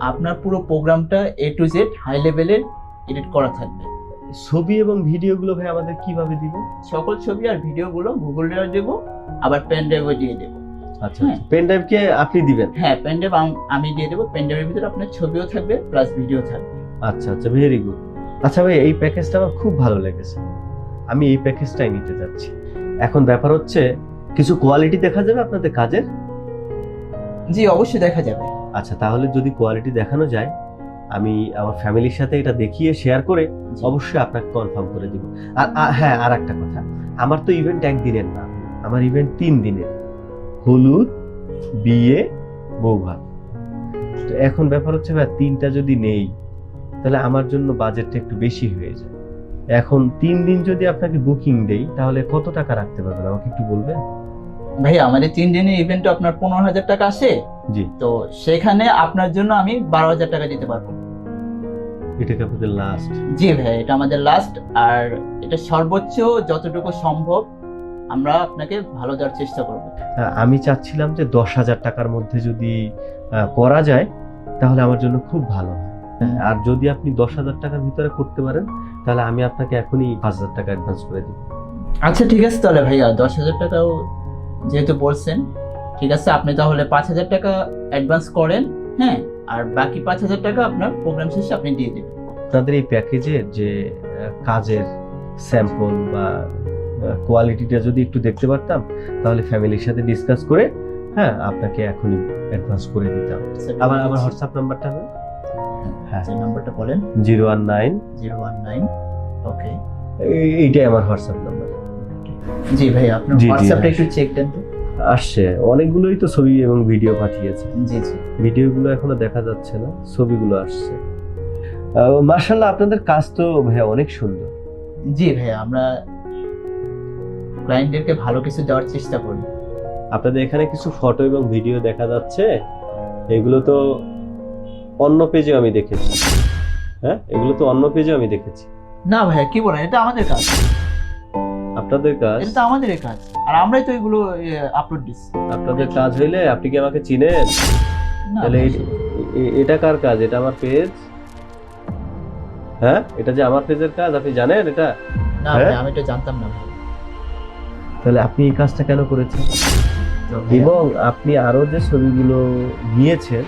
আপনার পুরো প্রোগ্রামটা এ টু জেড হাই লেভেলের এডিট করা থাকবে। ছবি এবং ভিডিওগুলো ভাই আমাদের কীভাবে দিবেন সকল ছবি আর ভিডিওগুলো গুগল ড্রাইভে দেবো আবার পেন ড্রাইভে দিয়ে দেবো। আচ্ছা হ্যাঁ। পেন ড্রাইভকে আপনি দিবেন? হ্যাঁ পেন ড্রাইভ আমি দিয়ে দেবো পেন ড্রাইভের ভিতরে আপনার ছবিও থাকবে প্লাস ভিডিও থাকবে। আচ্ছা আচ্ছা ভেরি গুড আচ্ছা ভাই এই প্যাকেজটা আমার খুব ভালো লেগেছে। আমি এই প্যাকেজটাই নিতে যাচ্ছি। এখন ব্যাপার হচ্ছে কিছু কোয়ালিটি দেখা যাবে আপনাদের কাজের? জি অবশ্যই দেখা যাবে। আচ্ছা তাহলে যদি কোয়ালিটি দেখানো যায় আমি আমার ফ্যামিলির সাথে এটা দেখিয়ে শেয়ার করে অবশ্যই আপনাকে কনফার্ম করে দিব। আর হ্যাঁ আর একটা কথা আমার তো ইভেন্ট একদিনের না আমার ইভেন্ট তিন দিনের। হলুদ বিয়ে বৌভাত। তো এখন ব্যাপার হচ্ছে ভাই তিনটা যদি নেই তাহলে আমার জন্য বাজেটটা একটু বেশি হয়ে যায়। এখন তিন দিন যদি আপনাকে বুকিং দেই তাহলে কত টাকা রাখতে পারবেন? আমাকে একটু বলবেন? ভাই আমাদের তিন দিনের ইভেন্টে আপনার পনেরো হাজার টাকা আসে জি। তো সেখানে আপনার জন্য আমি বারো হাজার টাকা দিতে পারব। আপনাদের লাস্ট জি ভাই এটা আমাদের লাস্ট আর এটা সর্বোচ্চ যতটুকু সম্ভব আমরা আপনাকে ভালো দেওয়ার চেষ্টা করব। হ্যাঁ, আমি চাচ্ছিলাম যে দশ হাজার টাকার মধ্যে যদি করা যায় তাহলে আমার জন্য খুব ভালো হয়। আর যদি আপনি দশ হাজার টাকার ভিতরে করতে পারেন তাহলে আমি আপনাকে এখনই পাঁচ হাজার টাকা অ্যাডভান্স করে দিই আচ্ছা ঠিক আছে তাহলে ভাইয়া দশ হাজার টাকাও যেহেতু বলছেন ঠিক আছে আপনি তাহলে পাঁচ হাজার টাকা অ্যাডভান্স করেন হ্যাঁ আর বাকি পাঁচ হাজার টাকা আপনার প্রোগ্রাম শেষে আপনি দিয়ে দেবেন। তাদের এই প্যাকেজের যে কাজের স্যাম্পল বা কোয়ালিটিটা যদি একটু দেখতে পারতাম তাহলে ফ্যামিলির সাথে ডিসকাস করে হ্যাঁ আপনাকে এখনই অ্যাডভান্স করে দিতাম। আবার আমার হোয়াটসঅ্যাপ নাম্বারটা হ্যাঁ। নাম্বারটা বলেন। Zero one nine. Zero one nine. Okay এইটাই আমার হোয়াটসঅ্যাপ নাম্বার জি ভাই আপনার হোয়াটসঅ্যাপটা। একটু চেক দেন তো। আসছে অনেকগুলোই তো ছবি এবং ভিডিও পাঠিয়েছে। জি জি। ভিডিওগুলো এখনও দেখা যাচ্ছে না ছবিগুলো আসছে। মার্শাল্লাহ আপনাদের কাজ তো ভাইয়া অনেক সুন্দর। জি ভাই আমরা ক্লায়েন্টদেরকে ভালো কিছু দেওয়ার চেষ্টা করি। আপনাদের এখানে কিছু ফটো এবং ভিডিও দেখা যাচ্ছে। এগুলো তো অন্য পেজে আমি দেখেছি। হ্যাঁ এগুলো তো অন্য পেজে আমি দেখেছি। না ভাইয়া কি বলেন? এটা আমাদের কাজ। আপনাদের কাজ? এটা তো আমাদের কাজ। আর আমরাই তো এগুলো আপলোড দিচ্ছি। আপনাদের কাজ হইলে আপনি কি আমাকে চিনেন? তাহলে এটা কার কাজ? এটা আমার পেজ হ্যাঁ? এটা যে আমার পেজের কাজ আপনি জানেন এটা? না হ্যাঁ? আমি এটা জানতাম না তাহলে আপনি এই কাজটা কেন করেছেন? এবং আপনি আরও যে ছবিগুলো নিয়েছেন